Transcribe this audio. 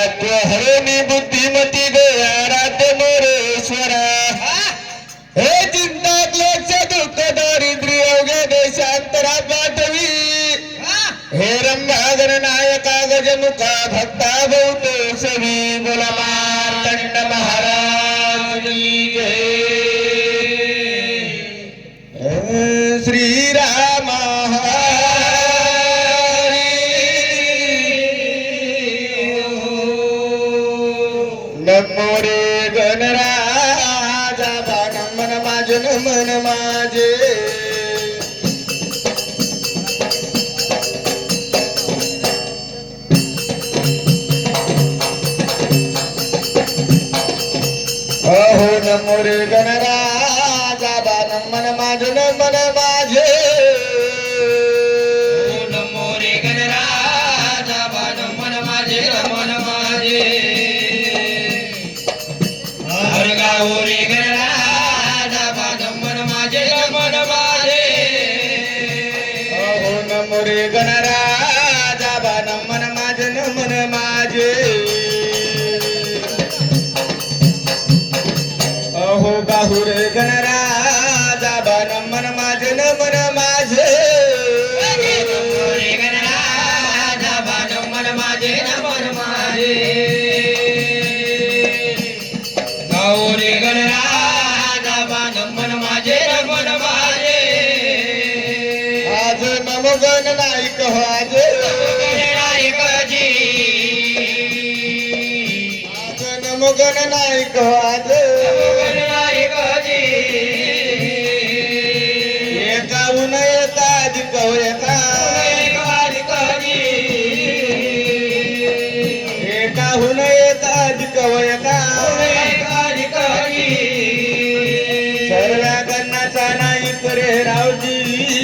नको हरणी बुद्धिमती ग आराध्य मोरेश्वरा. हे? चिंता क्लेश दुःख दारिद्र्य अवघ्या देशांतरा पाठवी हे? रंगागर नायका गजमुखा भक्ता डबोरे गणराजा बाणा मन माझे मन माझे. अहो नमोरे गणराजा बाणा मन माझे मन माझे. अहो नमो रे गणराजा बान मन माझे न मन माझे अहो गाहू रे गणराजा बान मन माझे न मन माझे नमो नाम गण नायक आज नायकाजी आज नम नायक आज नायकाजी येता उन येता अधिक येता येता हुन येता अधिक येता सर्व गणाचा नाईक रे रावजी.